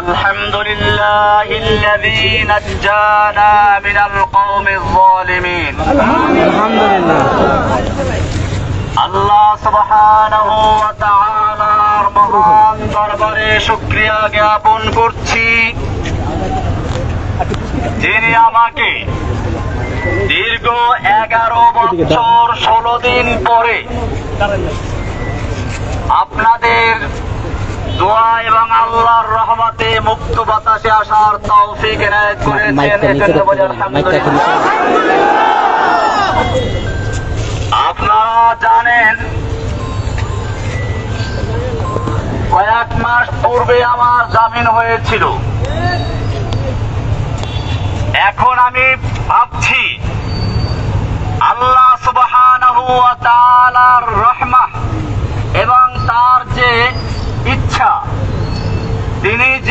الحمد لله الذي نجانا من القوم الظالمين আল্লাহ সুবহানাহু ওয়া তাআলার মহান দরবারে শুকরিয়া জ্ঞাপন করছি যিনি আমাকে দীর্ঘ এগারো বছর ষোলো দিন পরে আপনাদের দোয়া এবং আল্লাহর রহমতে মুক্ত বাতাসে আসার তৌফিক এনায়েত করেছেন। আপনারা জানেন কয়েক মাস পূর্বে আমার জামিন হয়েছিল। এখন আমি ভাবছি আল্লাহ সুবহানাহু ওয়া তাআলার রহমা এবং তার যে ইচ্ছা তিনি যে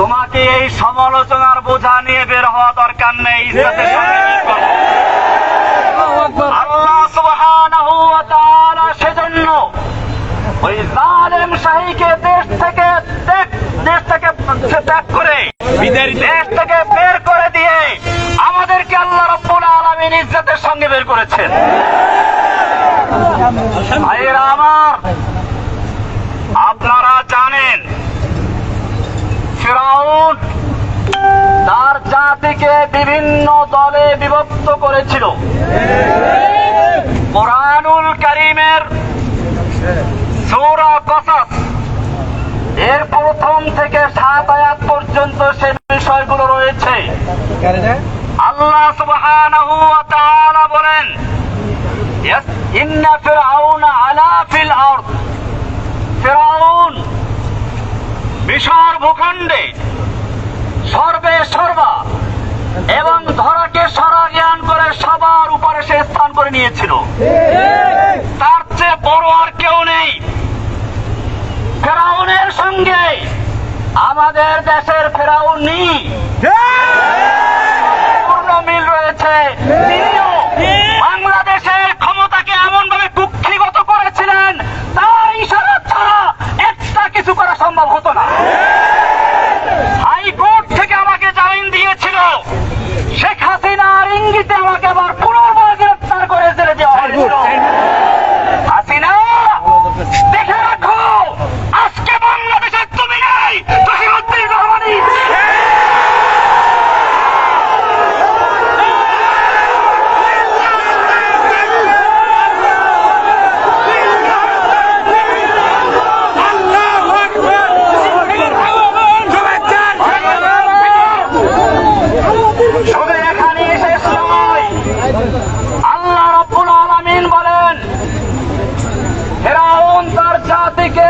তোমাকে এই সমালোচনার বোঝা নিয়ে বের হওয়া দরকার নেই। আল্লাহ সুবহানাহু ওয়া তাআলা সেজন্য ওই জালেম শাহীকে দেশ থেকে দেশ থেকে ত্যাগ করে দেশ থেকে বের করে দিয়ে আমাদেরকে আল্লাহ রাব্বুল আলামিন ইজ্জতের সঙ্গে বের করেছেন। ভাইয়েরা আমার আপনারা জানেন ফেরাউন তার জাতিকে বিভিন্ন দলে বিভক্ত করেছিল। কোরআনুল করিমের সূরা কসাস, এর প্রথম থেকে সাত আয়াত পর্যন্ত সে বিষয়গুলো রয়েছে। আল্লাহ সুবহানাহু বলেন ভূখণ্ডে সর্বে সর্বা। এবং ধরাকে সরা জ্ঞান করে সবার উপরে সে স্থান করে নিয়েছিল। তার চেয়ে বড় আর কেউ নেই। ফেরাউনের সঙ্গে আমাদের দেশের ফেরাউনি পূর্ণ মিল রয়েছে। তিনিও বাংলাদেশের ক্ষমতাকে এমন ভাবে কুক্ষিগত করেছিলেন তার ইশারা ছাড়া একটা কিছু করা সম্ভব হতো না হাইকোর্ট থেকে আমাকে জামিন দিয়েছিল শেখ হাসিনার ইঙ্গিতে আমাকে আবার পুনর্বার গ্রেফতার করে জেলে দেওয়া হয়েছিল হাসিনা দেখে রাখো আজকে বাংলাদেশের তুমি নাই জহিরুদ্দিন রহমানি শুধু এখানে শেষ নয় আল্লাহ রব্বুল আলামিন বলেন ফেরাউন তার জাতিকে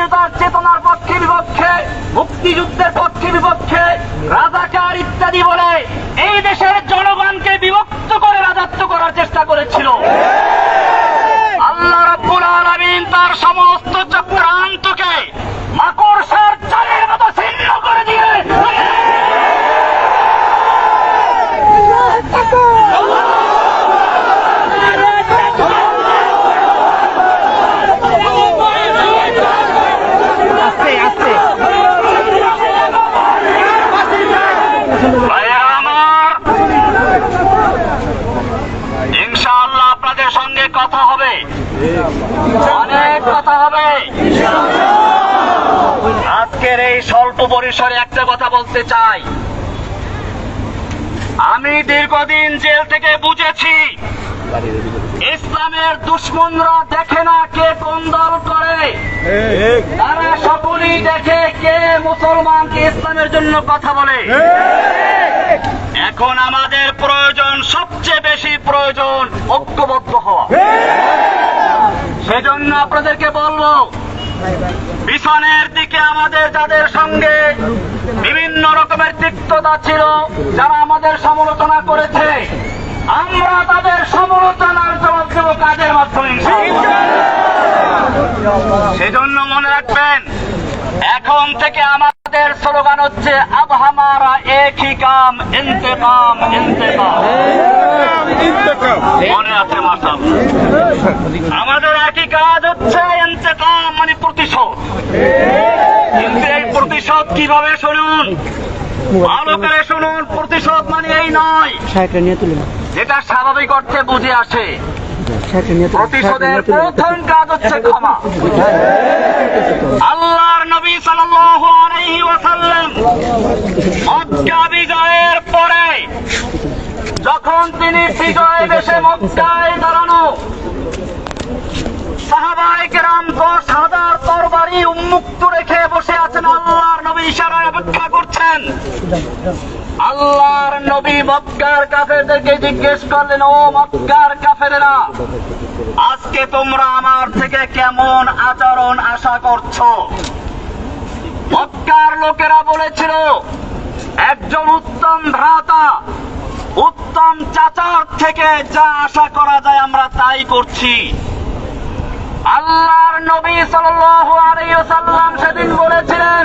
স্বাধীনতার চেতনার পক্ষে বিপক্ষে, মুক্তিযুদ্ধের পক্ষে বিপক্ষে রাজাকার ইত্যাদি বলে এই দেশের জনগণকে বিভক্ত করে রাজত্ব করার চেষ্টা করেছিল। আল্লাহ রাব্বুল আলামিন তার সমস্ত চক্রান্তকে মাকড়সার চালের মতো ছিন্ন করে দিয়ে ভাইয়েরা আমার ইনশাআল্লাহ আপনাদের সঙ্গে কথা হবে। অনেক কথা হবে। আজকের এই স্বল্প পরিসরে একটা কথা বলতে চাই। আমি দীর্ঘদিন জেল থেকে বুঝেছি, ইসলামের দুশ্মনরা দেখে না কে কোন দল করে। তারা সকলেই দেখে কে মুসলমানকে ইসলামের জন্য কথা বলে। এখন আমাদের প্রয়োজন, সবচেয়ে বেশি প্রয়োজন, ঐক্যবদ্ধ হওয়া সেজন্য আপনাদেরকে বলব পিছনের দিকে আমাদের যাদের সঙ্গে বিভিন্ন রকমের তিক্ততা ছিল, যারা আমাদের সমালোচনা করেছে, আমরা তাদের সমালোচনার জবাব দেব কাজের মাধ্যমে। সেজন্য মনে রাখবেন, এখন থেকে আমাদের স্লোগান হচ্ছে আব হামারা এক হি কাম ইন্তেকাম ইন্তেকাম। মনে আছে মাসাল? আমাদের একই কাজ হচ্ছে ইন্তেকাম মানে প্রতিশোধ। কিন্তু এই প্রতিশোধ কীভাবে শুনুন? ভালো করে শুনুন প্রতিশোধ মানে এই নয়। যেটা স্বাভাবিক অর্থে বুঝে আসে। বিজয়ের পরে যখন তিনি বিজয় দেশে মক্কায় দাঁড়ানো, সাহাবায়ে দশ হাজার তরবারি উন্মুক্ত রেখে বসে আছেন, আল্লাহর নবী ইশারায় অপেক্ষা করছেন। আল্লাহর নবী মক্কার কাফেরদেরকে জিজ্ঞেস করলেন, ও মক্কার কাফেরেরা, আজকে তোমরা আমার থেকে কেমন আচরণ আশা করছ? মক্কার লোকেরা বলেছিল, একজন উত্তম ভ্রাতা, উত্তম চাচার থেকে যা আশা করা যায় আমরা তাই করছি। আল্লাহর নবী ওয়াসাল্লাম সেদিন বলেছিলেন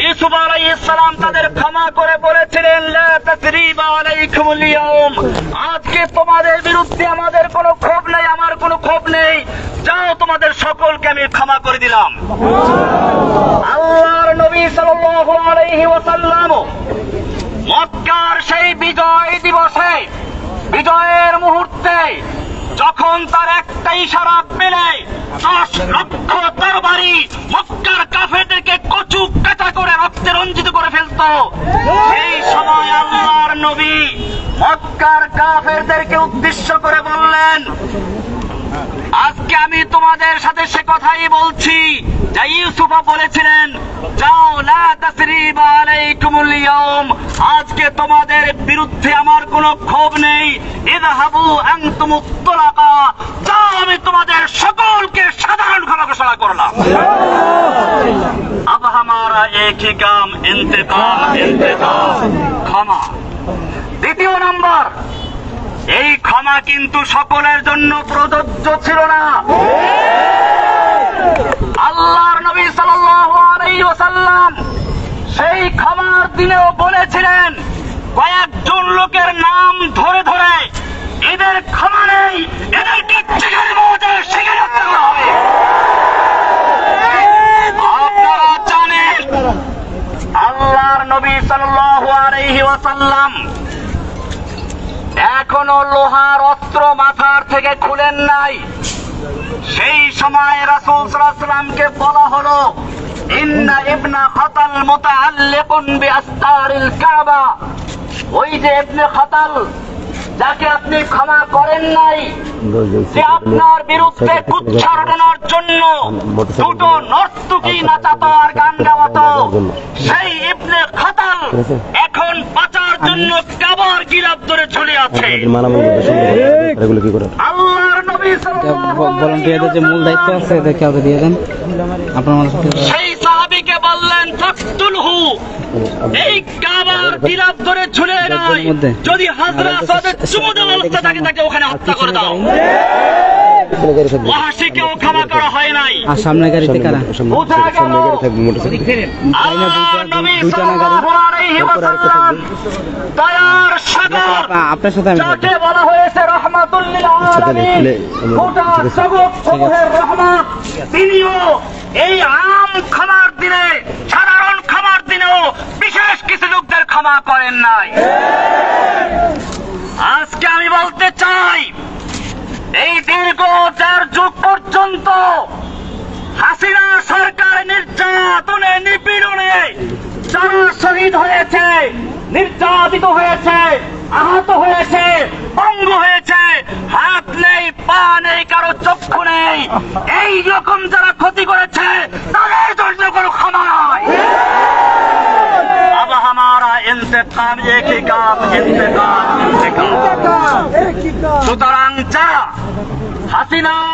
ইউসুফ আলাইহিস সালাম তাদের ক্ষমা করে বলেছিলেন, লা তাসরিবা আলাইকুমুল ইয়াউম আজকে তোমাদের বিরুদ্ধে আমাদের কোনো ক্ষোভ নেই, আমার কোনো ক্ষোভ নেই। যাও তোমাদের সকলকে আমি ক্ষমা করে দিলাম। আল্লাহর নবী সাল্লাল্লাহু আলাইহি ওয়াসাল্লাম মক্কার সেই বিজয় দিবসে, বিজয়ের মুহূর্তে যখন তার একটা ইশারা পেলে সেই সময় আল্লাহর নবী মক্কার কাফেরদেরকে উদ্দেশ্য করে বললেন, আজকে আমি তোমাদের সাথে সে কথাই বলছি। যা ইউসুফা বলেছিলেন যাও লা তাসরিবা আলাইকুমুল ইয়াউম আজকে তোমাদের বিরুদ্ধে আমার কোনো ক্ষোভ নেই ইযহাবু আনতুমুত তুলাকা যাও আমি তোমাদের সকলকে সাধারণ ক্ষমা ঘোষণা করলাম अब हमारा एक ही काम इंतकाम इंतकाम ক্ষমা দ্বিতীয় নম্বর এই ক্ষমা কিন্তু সকলের জন্য প্রযোজ্য ছিল না আল্লাহর নবী সাল্লাল্লাহু আলাইহি ওয়াসাল্লাম সেই ক্ষমার দিনেও বলেছিলেন কয়েকজন লোকের নাম ধরে ধরে, এদের নেই এদেরকে হবে। আপনারা জানেন, আল্লাহর নবী সাল্লাল্লাহু আলাইহি ওয়াসাল্লাম এখনও লোহার অস্ত্র মাথার থেকে খুলেন নাই। সেই সময় রাসূল সাল্লাল্লাহু বলা হলো, ইন্না ইবনা মুতাআল্লিকুন বিআস্তারিল কাবা। ওই যে ইবনে খাতাল যাকে আপনি ক্ষমা করেন নাই যে আপনার বিরুদ্ধে কুচ্ছারণার জন্য দুটো নর্তকী নাচাতো আর গান গাওয়াতো সেই ইবনে খাতাল এখন বাঁচার জন্য কাবার গিরাব ধরে ঝুলে আছে। এগুলো কি করে আল্লাহর নবী সাল্লাল্লাহু ভলান্টিয়ারদের যে মূল দায়িত্ব আছে এটা কাউকে দিয়ে দেন। আপনার সাথে সেই সাহাবীকে বললেন ফাকতুলহু এই কাবার গিরাব ধরে ঝুলে নাই। যদি হাজরা সাদের চুমু অবস্থা থাকে তাকে ওখানে হত্যা করে দাও। ক্ষমা করা হয় নাই। আর সামনে গাড়িতে কারা? আপনার সাথে আমি বলা হয়েছে রহমাতুল আলামিন গোটা জগৎ সমূহের রহমত তিনিও এই আম ক্ষমার দিনে, সাধারণ ক্ষমার দিনেও বিশেষ কিছু লোকদের ক্ষমা করেন নাই। আজকে আমি বলতে চাই, এই দীর্ঘ চার যুগ পর্যন্ত হাসিনা সরকার নির্যাতনে, নিপীড়নে যারা শহীদ হয়েছে, নির্যাতিত হয়েছে, আহত হয়েছে অঙ্গ হয়েছে, হাত নেই, পা নেই, কারও চক্ষু নেই, এই রকম ক্ষতি করেছে তাদের জন্য কোনো ক্ষমা নয় अब हमारा इंतकाम एक ही काम इंतकाम इंतकाम সুতরাং যারা হাসিনার